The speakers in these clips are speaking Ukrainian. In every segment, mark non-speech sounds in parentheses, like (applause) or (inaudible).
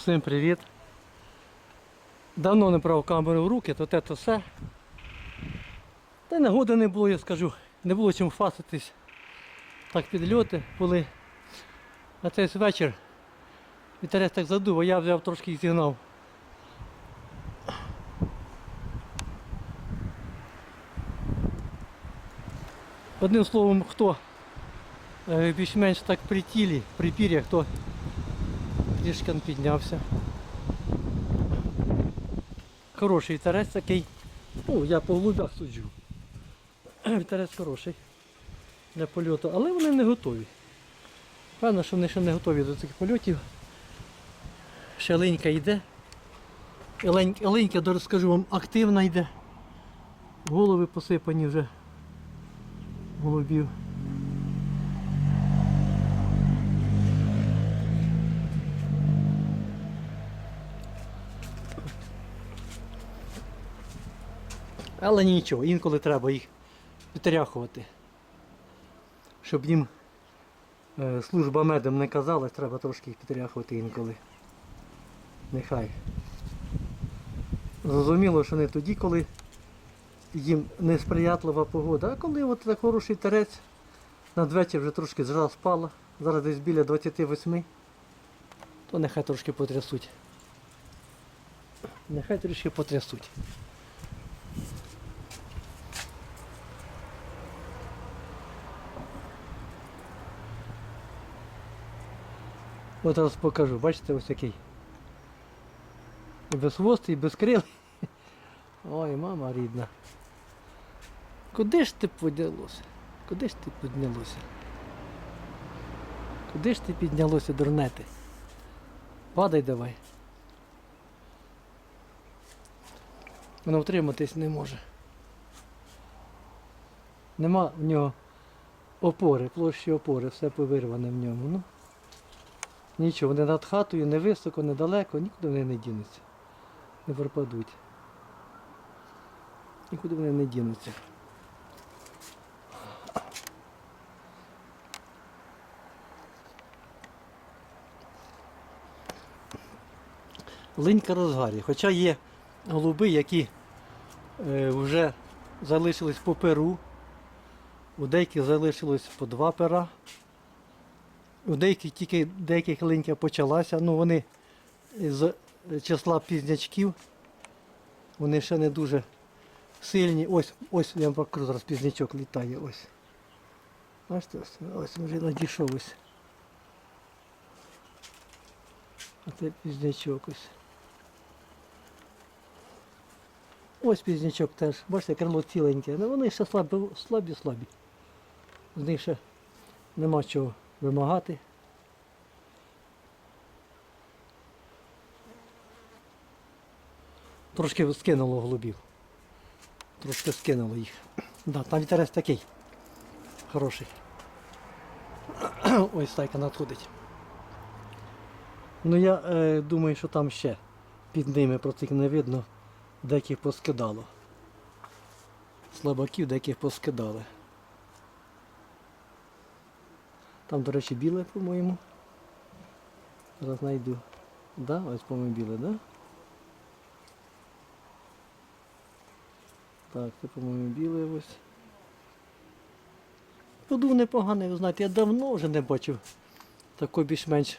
Всім привіт. Давно не брав камеру в руки, то те то все. Та й нагоди не було, я скажу. Не було чим фаситись. Так підльоти були. А цей вечір вітерець так задув, а я взяв трошки і зігнав. Одним словом, хто е, більш-менш так при тілі, при пір'ях, хто трішки піднявся. Хороший вітерець такий. Ну, я по голубях суджу. (clears throat) Вітерець хороший для польоту, але вони не готові. Певно, що вони ще не готові до цих польотів. Ще ленька йде. Ленька, до- скажу вам, активна йде. Голови посипані вже голубів. Але нічого, інколи треба їх підтряхувати. Щоб їм е, служба медом не казалась, треба трошки їх підтряхувати інколи. Нехай. Зрозуміло, що не тоді, коли їм несприятлива погода, а коли от так хороший терець, надвечір вже трошки зра спала, зараз десь біля 28, то нехай трошки потрясуть. Нехай трішки потрясуть. От зараз покажу, бачите, ось який. І без хвоста, і без крил. (laughs) Ой, мама рідна. Куди ж ти поднялося? Куди ж ти піднялося? Куди ж ти піднялося, дурнети? Падай давай. Воно втриматись не може. Нема в нього опори, площі опори, все повирване в ньому. Ну. Нічого, вони над хатою, не високо, не далеко, нікуди вони не дінуться. Не пропадуть. Нікуди вони не дінуться. Линька розгарі. Хоча є голуби, які е, вже залишились по перу, у деяких залишилось по два пера. У деяких тільки деяких линька почалася, ну вони з числа пізнячків, вони ще не дуже сильні. Ось, ось я вам покажу, зараз пізнячок літає. Ось. Бачите, ось, ось вже надійшов ось. А це пізнячок ось. Ось пізнячок теж. Бачите, крило ціленьке. Ну вони ще слабі, слабі, слабі. З них ще нема чого вимагати. Трошки скинуло голубів. Трошки скинуло їх. Да, там вітерець такий. Хороший. (clears throat) Ось стайка надходить. Ну я е, думаю, що там ще під ними просто їх не видно, деяких поскидало. Слабаків деяких поскидали. Там, до речі, біле, по-моєму. Зараз знайду. Да, ось, по-моєму, біле, да? Так, це, по-моєму, біле ось. Подув непоганий, ви знаєте, я давно вже не бачив такого більш-менш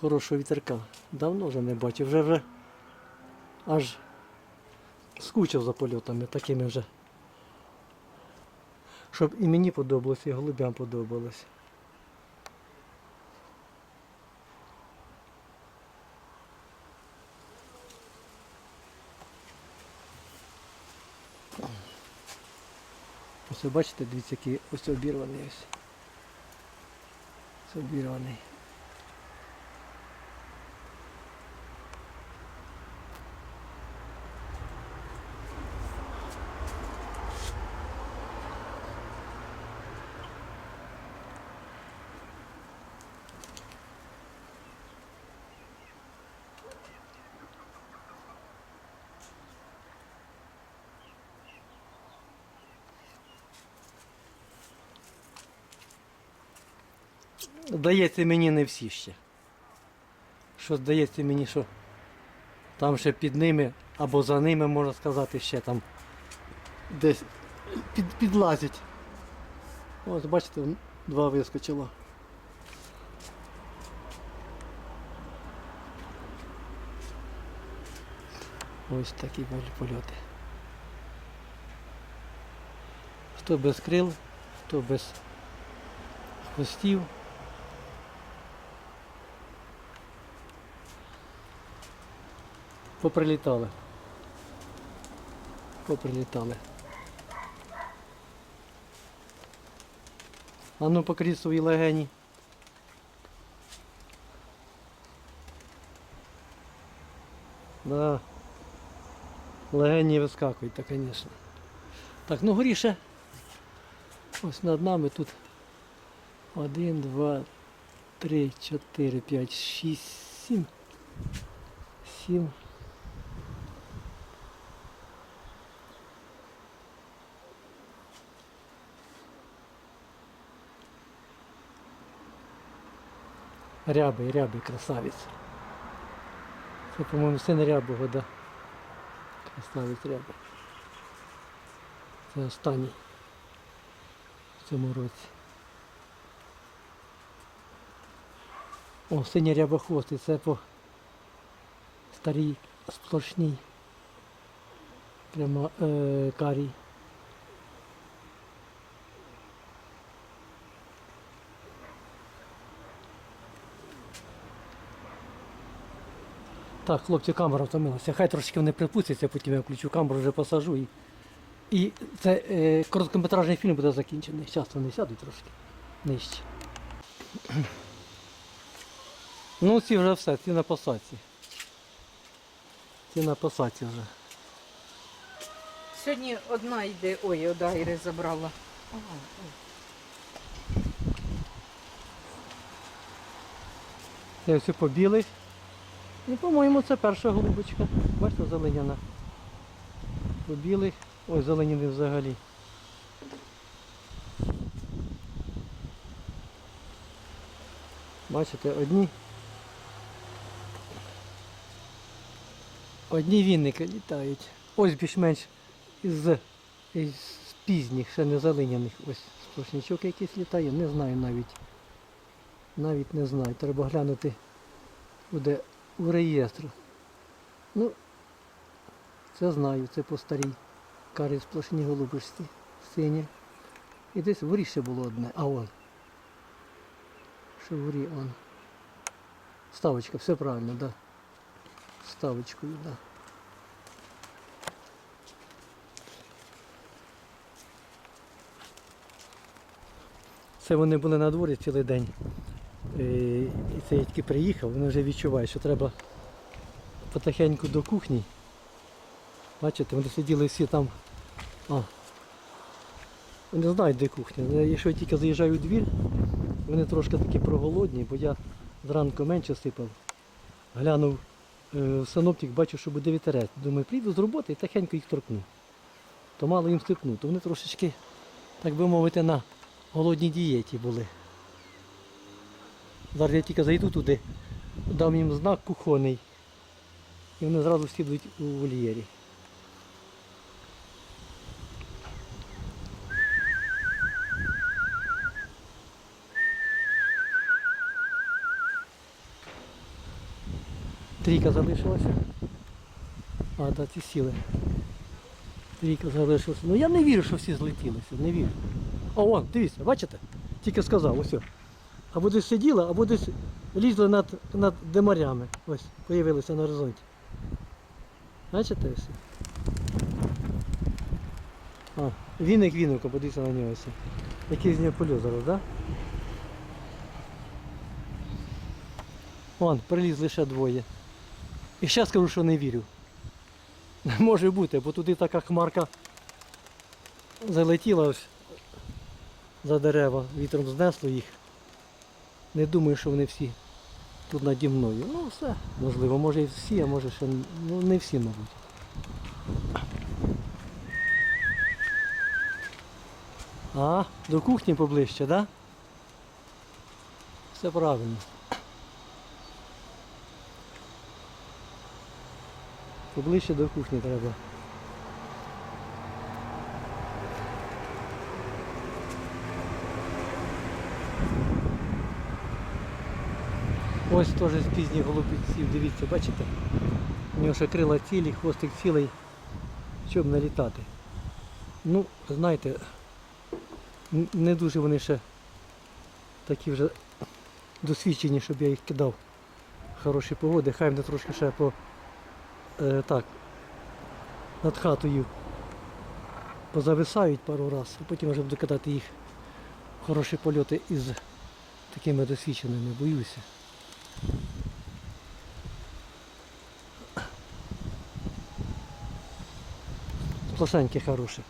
хорошого вітерка. Давно вже не бачив. Вже вже аж скучив за польотами такими вже. Щоб і мені подобалося, і голубям подобалось. Ось бачите, дивіться, який ось обірваний ось. Це обірваний. Здається, мені не всі ще. що здається мені, що там ще під ними або за ними, можна сказати, ще там десь під, підлазять. Ось бачите, два вискочило. Ось такі були польоти. Хто без крил, хто без хвостів. Поприлітали. Поприлітали. А ну покрізь свої легені. Да. Легені вискакують, так, звісно. Так, ну горіше. Ось над нами тут один, два, три, чотири, п'ять, шість, сім. Сім. Рябий, рябий, красавець. Це, по-моєму, син рябого, да. Красавець рябий. Це останній в цьому році. О, синя рябохвостий, це по старій сплошній. Прямо е, карій. Так, хлопці, камера втомилася. Хай трошки вони припустяться, потім я включу камеру, вже посажу і. І це е, короткометражний фільм буде закінчений. Зараз вони сядуть трошки нижче. Ну, ці вже все, ці на посадці. Ці на посадці вже. Сьогодні одна йде, ой, од Айри забрала. Це все по білих. І, по-моєму, це перша голубочка. Бачите, зеленяна. По білих. Ой, зеленіни взагалі. Бачите, одні. Одні вінники літають. Ось більш-менш із, із пізніх, ще не зеленяних. Ось сплошнячок якийсь літає, не знаю навіть. Навіть не знаю. Треба глянути буде в реєстр. Ну, це знаю, це по старій карі сплошні голубишці, сині. І десь в горі ще було одне. А он. Що в горі он. Ставочка, все правильно, так. Да. Ставочкою, так. Да. Це вони були на дворі цілий день. Е, І це я тільки приїхав, вони вже відчувають, що треба потихеньку до кухні. Бачите, вони сиділи всі там. А. Вони знають, де кухня. Якщо я тільки заїжджаю у двір, вони трошки такі проголодні, бо я зранку менше сипав. Глянув е, в синоптик, бачу, що буде вітерець. Думаю, прийду з роботи і тихенько їх торкну. То мало їм стикну, то вони трошечки, так би мовити, на голодній дієті були. Зараз я тільки зайду туди, дам їм знак кухонний. І вони зразу всі у вольєрі. Трійка залишилася. А, да, ці сіли. Трійка залишилася. Ну я не вірю, що всі злетілися, не вірю. О, вон, дивіться, бачите? Тільки сказав, ось. Або десь сиділа, або десь лізли над, над демарями. Ось, появилися на горизонті. Бачите ось? А, віник віника, подивіться на нього. Який з нього польот зараз, так? Вон, прилізли ще двоє. І ще скажу, що не вірю. (laughs) Може бути, бо туди така хмарка залетіла ось за дерева, вітром знесло їх. Не думаю, що вони всі тут наді мною. Ну все, можливо, може і всі, а може ще ну, не всі, мабуть. А, до кухні поближче, так? Да? Все правильно. Поближче до кухні треба. Ось теж з пізніх голубців, дивіться, бачите? У нього ще крила цілі, хвостик цілий, щоб не літати. Ну, знаєте, не дуже вони ще такі вже досвідчені, щоб я їх кидав. Хороші погоди, хай вони трошки ще по е, так над хатою позависають пару разів, а потім вже буду кидати їх хороші польоти із такими досвідченими, боюся. Сплошеньке хороше.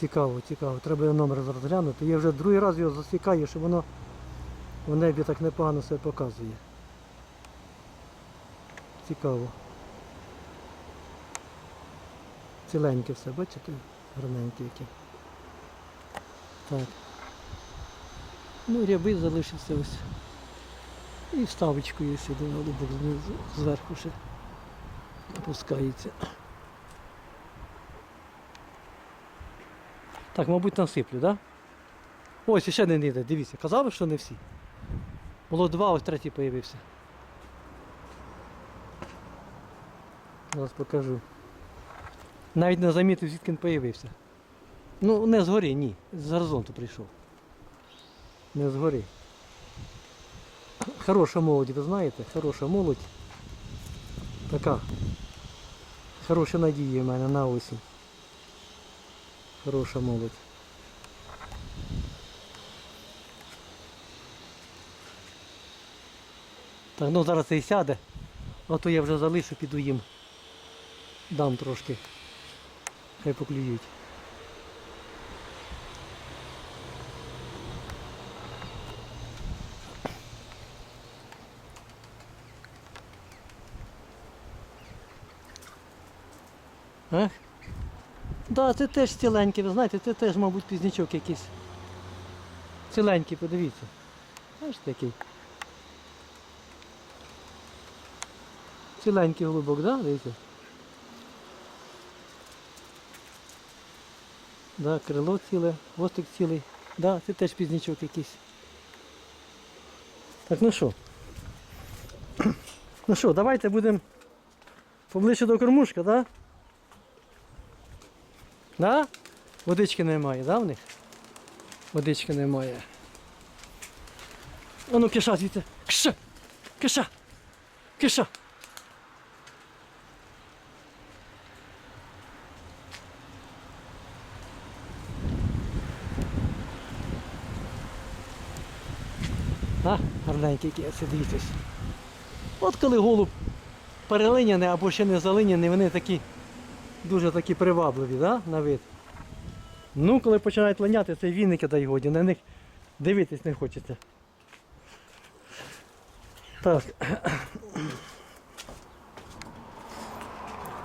Цікаво, цікаво. Треба його номер зараз глянути. Я вже другий раз його засікаю, що воно в небі так непогано себе показує. Цікаво. Ціленьке все, бачите? Гарненьке яке. Так. Ну, ряби залишився ось. І вставочкою сюди голубок зверху ще опускається. Так, мабуть, насиплю, так? Да? Ось ще не йде, дивіться, казав, що не всі. Було два, ось третій появився. Зараз покажу. Навіть не замітив, звідки він появився. Ну, не згорі, ні. З горизонту прийшов. Не згорі. Хороша молодь, ви знаєте, хороша молодь. Така. Хороша надія в мене на осінь. Хороша молодь. Так, ну зараз і сяде. А то я вже залишу, піду їм. Дам трошки. Хай поклюють. Ех? Да, це теж ціленький, ви знаєте, це теж, мабуть, пізнячок якийсь. Ціленький, подивіться. Аж такий. Ціленький голубок, да? Дивіться. Да, крило ціле, хвостик цілий. Да, це теж пізнячок якийсь. Так, ну що? (clears throat) Ну що, давайте будемо поближче до кормушка, да? Да? Водички немає, да, в них? Водички немає. А ну киша звідти. Киша! Киша! Киша! А, гарненький оце дивіться. От коли голуб перелиняний або ще не залиняний, вони такі дуже такі привабливі, да, на вид. Ну, коли починають линяти, це вінники дай годі, на них дивитись не хочеться. Так.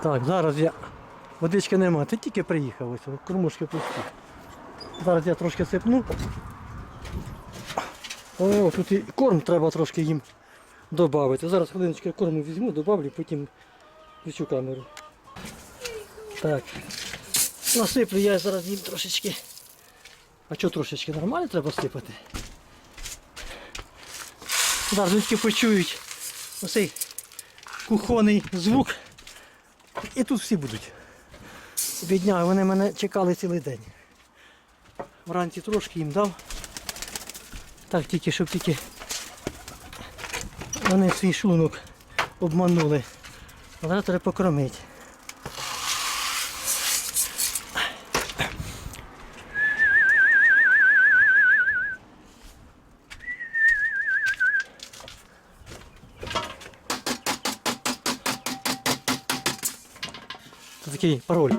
Так, зараз я. Водички нема, ти тільки приїхав ось, кормушки пусті. Зараз я трошки сипну. О, тут і корм треба трошки їм додати. Зараз хвилиночку корму візьму, додавлю, потім включу камеру. Так. Насиплю я зараз їм трошечки. А що трошечки? Нормально треба сипати? Зараз почують оцей кухонний звук. І тут всі будуть. Бідня, вони мене чекали цілий день. Вранці трошки їм дав. Так тільки, щоб тільки вони свій шлунок обманули. Але треба покормити. Це пароль.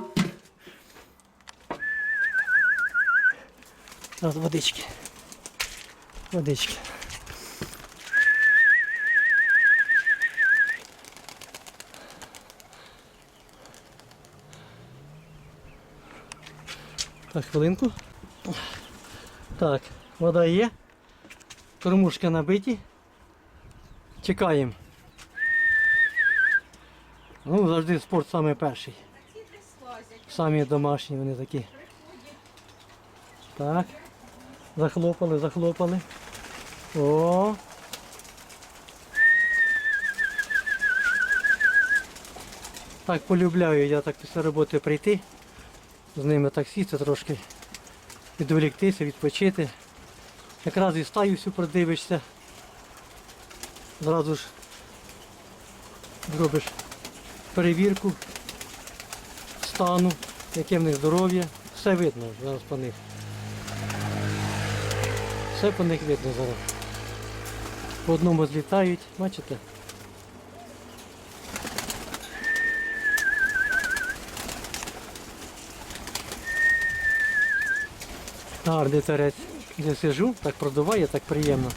Зараз водички. Водички. Так, хвилинку. Так, вода є. Кормушки набиті. Чекаємо. Ну, завжди спорт саме перший. Самі домашні вони такі. Так. Захлопали, захлопали. О. Так полюбляю я так після роботи прийти. З ними так сісти трошки. Відволіктися, відпочити. Якраз і стаю всю продивишся. Зразу ж зробиш перевірку стану, яке в них здоров'я. Все видно зараз по них. Все по них видно зараз. По одному злітають, бачите? Гарний вітерець. Я сижу, так продуває, так приємно.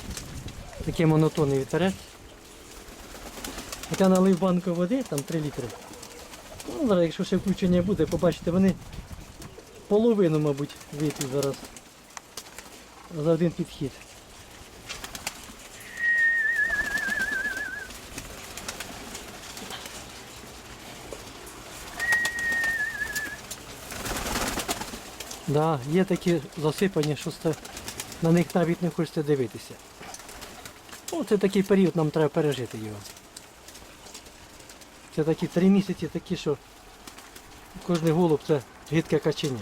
Такий монотонний вітерець. Я налив банку води, там 3 літри. Ну, зараз, якщо ще включення буде, побачите, вони половину, мабуть, вип'ють зараз. За один підхід. Да, є такі засипані, що на них навіть не хочеться дивитися. Ну, це такий період, нам треба пережити його. Це такі три місяці такі, що кожний голуб це гидке качення.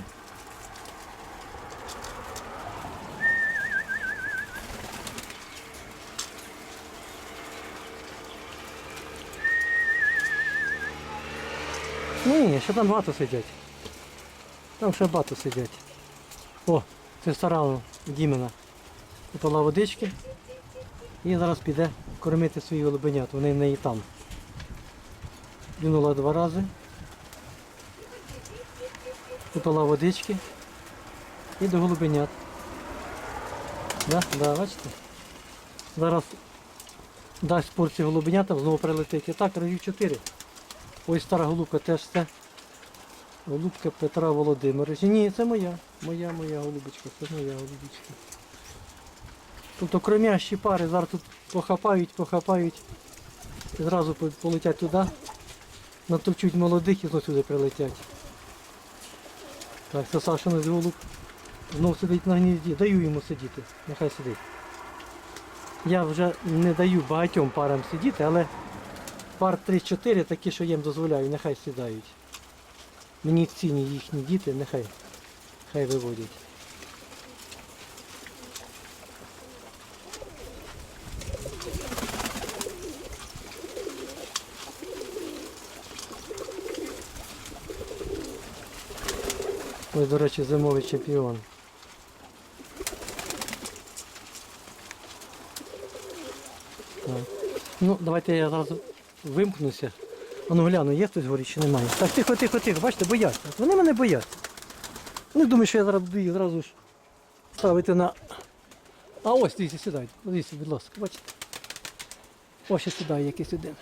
Ні, ще там багато сидять. Там ще багато сидять. О, це стара Дімена. Попила водички і зараз піде кормити свої голубенят. Вони в неї там. Плюнула два рази. Попила водички і до голубенят. Да, да, бачите? Зараз дасть порцію голубенятам, знову прилетить. І так, разів чотири. Ось стара голубка теж це. Голубка Петра Володимировича. Ні, це моя. Моя, моя голубочка, це моя голубочка. Тобто кромящі пари зараз тут похапають, похапають. І зразу полетять туди. Натовчуть молодих і знов сюди прилетять. Так, це Сашин голуб. Знов сидить на гнізді. Даю йому сидіти. Нехай сидить. Я вже не даю багатьом парам сидіти, але пар 3-4 такі, що їм дозволяю, нехай сідають. Мені цінні їхні діти, нехай хай виводять. Ось, до речі, зимовий чемпіон. Ну, давайте я зараз вимкнуся. А ну гляну, є хтось горить чи немає. Так, тихо, тихо, тихо, бачите, бояться. Вони мене бояться. Вони думають, що я зараз буду їх зразу ж ставити на. А ось дивіться, сідайте. Дивіться, будь ласка, бачите. Ось ще сідає якийсь один.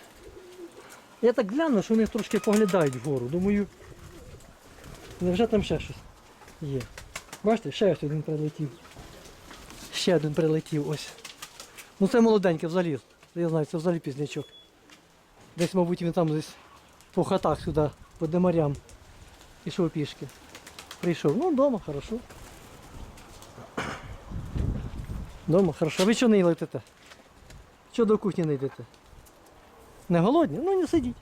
Я так гляну, що вони трошки поглядають вгору. Думаю, невже там ще щось є. Бачите, ще ось один прилетів. Ще один прилетів ось. Ну це молоденький взагалі. Я знаю, це взагалі пізнячок. Десь, мабуть, він там десь по хатах сюди, по демарям. Пішов пішки. Прийшов. Ну, вдома, хорошо. Дома, хорошо. А Ви чого не летите? Чого до кухні не йдете? Не голодні? Ну не сидіть.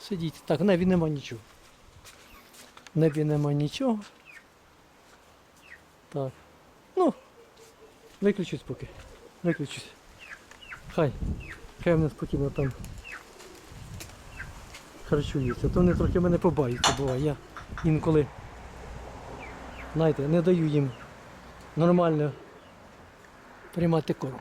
Сидіть. Так, в небі нема нічого. Небі нема нічого. Так. Ну, виключусь поки. Виключусь. Хай. Хай вони спокійно там харчуються. То вони трохи мене побаються буває. Я інколи, знаєте, не даю їм нормально приймати корм.